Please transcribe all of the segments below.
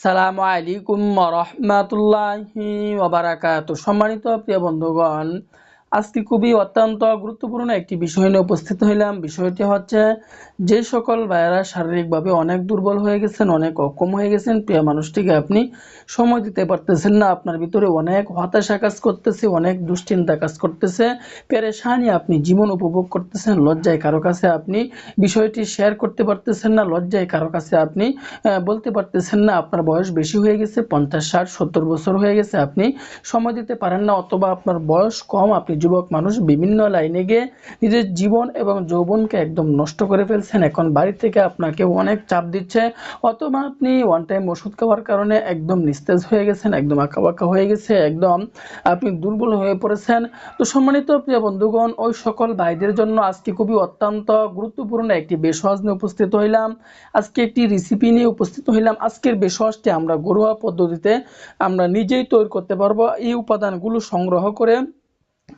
সালামু আলাইকুম রহমাতুল্লাহি ওবারাকাত সম্মানিত প্রিয় বন্ধুগণ আজকে খুবই অত্যন্ত গুরুত্বপূর্ণ একটি বিষয় নিয়ে উপস্থিত হইলাম। বিষয়টি হচ্ছে, যে সকল ভাইয়েরা শারীরিকভাবে অনেক দুর্বল হয়ে গেছেন, অনেক অক্ষম হয়ে গেছেন, প্রিয় মানুষটিকে আপনি সময় দিতে পারতেছেন না, আপনার ভিতরে অনেক হতাশা কাজ করতেছে, অনেক দুশ্চিন্তা কাজ করতেছে, পেরেশানি আপনি জীবন উপভোগ করতেছেন, লজ্জায় কারও কাছে আপনি বিষয়টি শেয়ার করতে পারতেছেন না, লজ্জায় কারও কাছে আপনি বলতে পারতেছেন না, আপনার বয়স বেশি হয়ে গেছে, পঞ্চাশ, ষাট, সত্তর বছর হয়ে গেছে, আপনি সময় দিতে পারেন না, অথবা আপনার বয়স কম, আপনি যুবক মানুষ বিভিন্ন লাইনে গিয়ে নিজের জীবন এবং যৌবনকে একদম নষ্ট করে ফেলছেন। এখন বাড়ি থেকে আপনাকে অনেক চাপ দিচ্ছে। অথবা আপনি ওয়ান টাইম ওষুধ খাওয়ার কারণে একদম নিস্তেজ হয়ে গেছেন, একদম আঁকা বাঁকা হয়ে গেছে, একদম আপনি দুর্বল হয়ে পড়েছেন। তো সম্মানিত প্রিয় বন্ধুগণ, ওই সকল ভাইদের জন্য আজকে খুবই অত্যন্ত গুরুত্বপূর্ণ একটি বেসহজ নিয়ে উপস্থিত হইলাম। আজকে একটি রেসিপি নিয়ে উপস্থিত হইলাম। আজকের বেসহজটি আমরা ঘরোয়া পদ্ধতিতে আমরা নিজেই তৈরি করতে পারব। এই উপাদানগুলো সংগ্রহ করে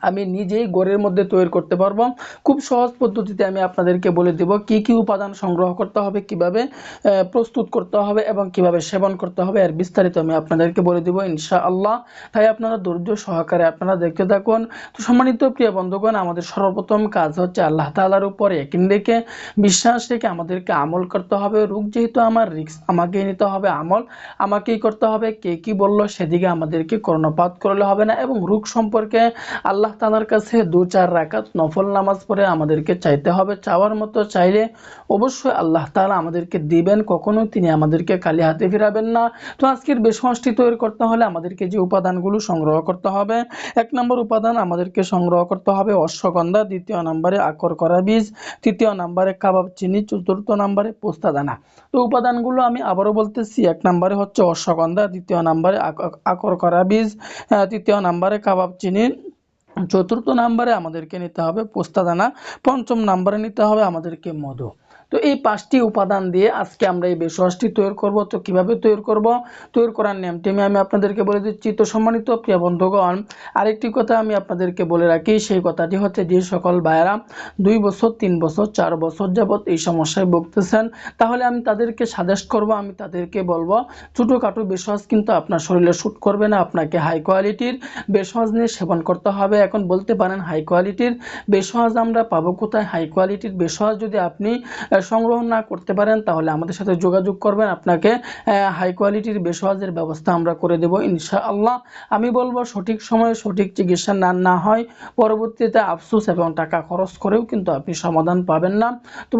আমি নিজেই ঘরের মধ্যে তৈরি করতে পারব। খুব সহজ পদ্ধতিতে আমি আপনাদেরকে বলে দেব কি কি উপাদান সংগ্রহ করতে হবে, কীভাবে প্রস্তুত করতে হবে এবং কীভাবে সেবন করতে হবে এর বিস্তারিত আমি আপনাদেরকে বলে দেব ইনশাআল্লাহ। তাই আপনারা ধৈর্য সহকারে আপনারা দেখতে থাকুন। তো সম্মানিত প্রিয় বন্ধুগণ, আমাদের সর্বপ্রথম কাজ হচ্ছে আল্লাহ তাআলার উপরে একদিন রেখে, বিশ্বাস রেখে আমাদেরকে আমল করতে হবে। রোগ যেহেতু আমার রিক্স আমাকেই নিতে হবে আমল। আমাকেই করতে হবে, কে কি বলল সেদিকে আমাদেরকে কর্ণপাত করলে হবে না এবং রোগ সম্পর্কে আল্লাহ তালার কাছে দু চার রাকাত নফল নামাজ পড়ে আমাদেরকে চাইতে হবে। চাওয়ার মতো চাইলে অবশ্যই আল্লাহ তালা আমাদেরকে দিবেন। কখনোই তিনি আমাদেরকে খালি হাতে ফিরাবেন না। তো আজকের বেসমষ্টি তৈরি করতে হলে আমাদেরকে যে উপাদানগুলো সংগ্রহ করতে হবে, এক নম্বর উপাদান আমাদেরকে সংগ্রহ করতে হবে অশ্বগন্ধা, দ্বিতীয় নম্বরে আকর করা বীজ, তৃতীয় নম্বরে কাবাব চিনি, চতুর্থ নম্বরে পোস্তা দানা। তো উপাদানগুলো আমি আবারও বলতেছি, এক নম্বরে হচ্ছে অশ্বগন্ধা, দ্বিতীয় নম্বরে আক- আকর করা বীজ তৃতীয় নম্বরে কাবাব চিনি চতুর্থ নাম্বারে আমাদেরকে নিতে হবে পোস্তা দানা পঞ্চম নাম্বারে নিতে হবে আমাদেরকে মধু। তো এই পাঁচটি উপাদান দিয়ে আজকে আমরা এই বেসসটি তৈরি করব। তো কীভাবে তৈরি করব? তৈরি করার নিয়মটি আমি আমি আপনাদেরকে বলে দিচ্ছি। তো সম্মানিত প্রিয় বন্ধুগণ, আরেকটি কথা আমি আপনাদেরকে বলে রাখি, সেই কথাটি হচ্ছে যে সকল ভাইয়েরা দুই বছর, তিন বছর, চার বছর যাবত এই সমস্যায় ভুগতেছেন, তাহলে আমি তাদেরকে সাজেস্ট করব, আমি তাদেরকে বলব, ছোটোখাটো বেসহজ কিন্তু আপনার শরীরে শ্যুট করবে না, আপনাকে হাই কোয়ালিটির বেসহজ নিয়ে সেবন করতে হবে। এখন বলতে পারেন হাই কোয়ালিটির বেসহজ আমরা পাবো কোথায়? হাই কোয়ালিটির বেসহজ যদি আপনি সংগ্রহ না করতে পারেন, তাহলে আমাদের সাথে যোগাযোগ করবেন। আপনাকে হাই কোয়ালিটির বেসহজের ব্যবস্থা আমরা করে দেব ইনশাআল্লাহ। আমি বলব, সঠিক সময়ে সঠিক চিকিৎসা না না হয় পরবর্তীতে আফসোস এবং টাকা খরচ করেও কিন্তু আপনি সমাধান পাবেন না। তো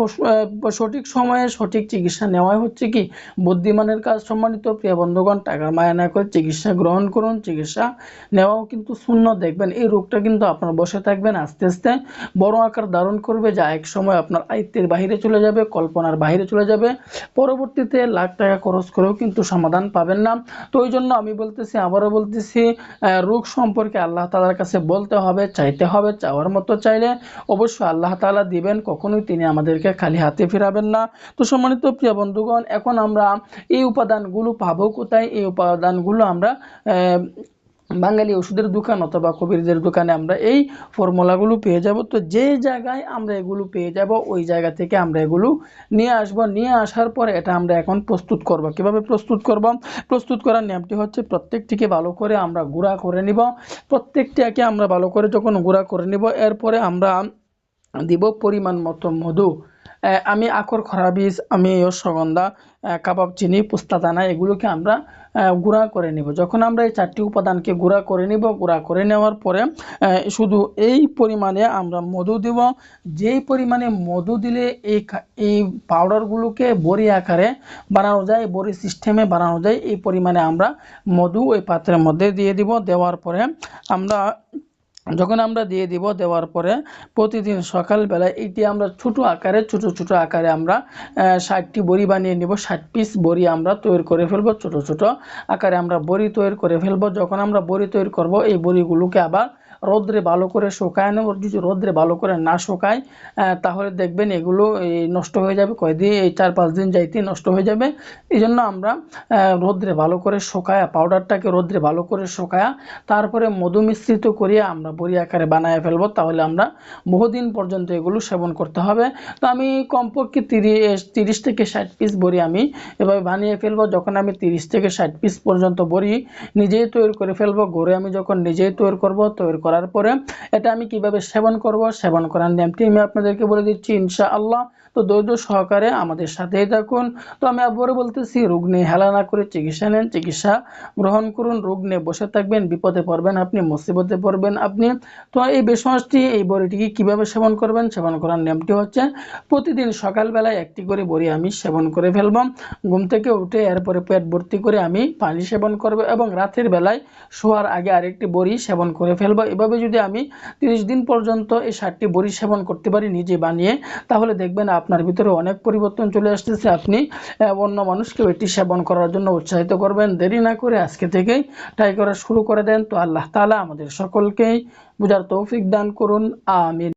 সঠিক সময়ে সঠিক চিকিৎসা নেওয়াই হচ্ছে কি? বুদ্ধিমানের কাজ সম্মানিত প্রিয় বন্ধুগণ টাকার মায়া না করে চিকিৎসা গ্রহণ করুন। চিকিৎসা নেওয়াও কিন্তু শূন্য দেখবেন, এই রোগটা কিন্তু আপনার বসে থাকবেন আস্তে আস্তে বড় আকার ধারণ করবে, যা এক সময় আপনার আয়ত্তের বাইরে চলে যাবে। কল্পনার বাইরে চলে যাবে। পরবর্তীতে লাখ টাকা খরচ করেও কিন্তু সমাধান পাবেন না। তো ওই জন্য আমি বলতেছি, আবারও বলতেছি রোগ সম্পর্কে আল্লাহ তালার কাছে বলতে হবে, চাইতে হবে, চাওয়ার মতো চাইলে অবশ্যই আল্লাহ তাআলা দিবেন, কখনোই তিনি আমাদেরকে খালি হাতে ফিরাবেন না। তো সম্মানিত প্রিয় বন্ধুগণ, এখন আমরা এই উপাদানগুলো পাবো কোথায়? এই উপাদানগুলো আমরা বাঙালি ওষুধের দোকান অথবা কবিরদের দোকানে আমরা এই ফর্মুলাগুলো পেয়ে যাব। তো যে জায়গায় আমরা এগুলো পেয়ে যাব ওই জায়গা থেকে আমরা এগুলো নিয়ে আসব। নিয়ে আসার পরে এটা আমরা এখন প্রস্তুত করব। কীভাবে প্রস্তুত করব? প্রস্তুত করার নিয়মটি হচ্ছে প্রত্যেকটিকে ভালো করে আমরা গুঁড়া করে নিব। প্রত্যেকটাকে আমরা ভালো করে যখন গুঁড়া করে নিব এরপরে আমরা দিব পরিমাণ মতো মধু। আমি আকর খরা বীজ আমি আহ, কাবাব, চিনি, পোস্তা, দানা, এগুলোকে আমরা গুঁড়া করে নিব। যখন আমরা এই চারটি উপাদানকে গুঁড়া করে নিব, গুঁড়া করে নেওয়ার পরে শুধু এই পরিমাণে আমরা মধু দিব। যেই পরিমাণে মধু দিলে এই এই পাউডারগুলোকে বড়ি আকারে বানানো যায়, বড়ি সিস্টেমে বানানো যায়, এই পরিমাণে আমরা মধু ওই পাত্রের মধ্যে দিয়ে দিব। দেওয়ার পরে আমরা যখন আমরা দিয়ে দিব, দেওয়ার পরে প্রতিদিন সকালবেলায় এটি আমরা ছোট আকারে, ছোট ছোট আকারে আমরা ষাটটি বড়ি বানিয়ে নিব। ষাট পিস বড়ি আমরা তৈরি করে ফেলব, ছোট ছোট আকারে আমরা বড়ি তৈরি করে ফেলব। যখন আমরা বড়ি তৈরি করব, এই বড়িগুলোকে আবার রোদ্রে ভালো করে শুকায় নেব। যদি রোদ্রে ভালো করে না শুকায় তাহলে দেখবেন এগুলো নষ্ট হয়ে যাবে। কয়দিন এই চার পাঁচ দিন যাইতে নষ্ট হয়ে যাবে। এই জন্য আমরা রোদ্রে ভালো করে শুকায়া পাউডারটাকে রোদ্রে ভালো করে শুকায়া, তারপরে মধু মিশ্রিত করিয়ে আমরা বড়ি আকারে বানায় ফেলব। তাহলে আমরা বহুদিন পর্যন্ত এগুলো সেবন করতে হবে। তো আমি কমপক্ষে তিরিশ তিরিশ থেকে ষাট পিস বড়ি আমি এভাবে বানিয়ে ফেলব। যখন আমি তিরিশ থেকে ষাট পিস পর্যন্ত বড়ি নিজেই তৈরি করে ফেলব গড়ে আমি যখন নিজেই তৈরি করব, তৈরি করার পরে এটা আমি কীভাবে সেবন করব? সেবন করার নিয়মটি আমি আপনাদেরকে বলে দিচ্ছি, ইনশাআল্লাহ। তো ধৈর্য সহকারে আমাদের সাথেই থাকুন। তো আমি আবারও বলতেছি, রোগ নিয়ে হেলা না করে চিকিৎসা নেন। চিকিৎসা গ্রহণ করুন, রোগ নিয়ে বসে থাকবেন, বিপদে পড়বেন আপনি, মুসিবতে পড়বেন আপনি। তো এই বেসমাসটি, এই বড়িটিকে কীভাবে সেবন করবেন? সেবন করার নিয়মটি হচ্ছে, প্রতিদিন সকালবেলায় একটি করে বড়ি আমি সেবন করে ফেলব। ঘুম থেকে উঠে এরপরে পেট ভর্তি করে আমি পানি সেবন করব এবং রাতের বেলায় শোয়ার আগে আরেকটি বড়ি সেবন করে ফেলব এভাবে যদি আমি তিরিশ দিন পর্যন্ত এই সারটি বড়ি সেবন করতে পারি নিজে বানিয়ে, তাহলে দেখবেন আপনার ভিতরে অনেক পরিবর্তন চলে আসতেছে। আপনি অন্য মানুষকেও এটি সেবন করার জন্য উৎসাহিত করবেন। দেরি না করে আজকে থেকেই ট্রাই করা শুরু করে দেন। তো আল্লাহ তালা আমাদের সকলকেই বুঝার তৌফিক দান করুন। আমিন।